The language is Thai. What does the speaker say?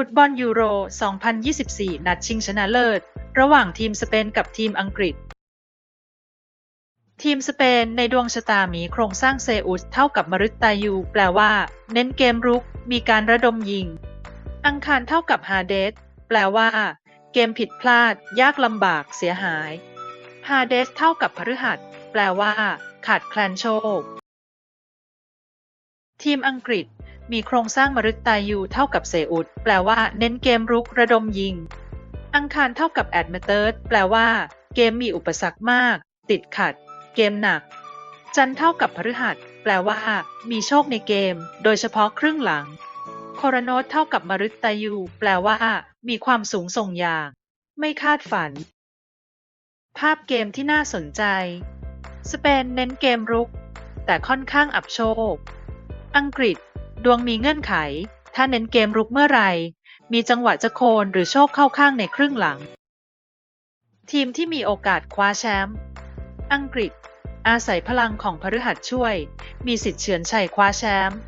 ฟุตบอลยูโร 2024 นัดชิงชนะเลิศ ระหว่างทีมสเปนกับทีมอังกฤษ ทีมสเปนในดวงชะตามีโครงสร้างเซอุสเท่ากับมฤตตายู แปลว่า เน้นเกมรุก มีการระดมยิง อังคารเท่ากับฮาเดส แปลว่า เกมผิดพลาด ยากลำบาก เสียหายฮาเดสเท่ากับพฤหัส แปลว่า ขาดแคลนโชค ทีมอังกฤษ มีโครงสร้างมฤตตายูเท่ากับเซอุสแปลว่า เน้นเกมรุกระดมยิง อังคารเท่ากับแอดเมเตอร์แปลว่า เกมมีอุปสรรคมาก ติดขัด เกมหนัก จันเท่ากับพฤหัส แปลว่า มีโชคในเกม โดยเฉพาะครึ่งหลังโคโรโนสเท่ากับมฤตตายู แปลว่า มีความสูงส่งอย่าง ไม่คาดฝัน ภาพเกมที่น่าสนใจ สเปนเน้นเกมรุก แต่ค่อนข้างอับโชค อังกฤษ ดวงมีเงื่อนไข ถ้าเน้นเกมรุกเมื่อไหร่มีจังหวะจะโคนหรือโชคเข้าข้างในครึ่งหลัง ทีมที่มีโอกาสคว้าแชมป์อังกฤษ อาศัยพลังของพฤหัสช่วย มีสิทธิ์เฉือนชัยคว้าแชมป์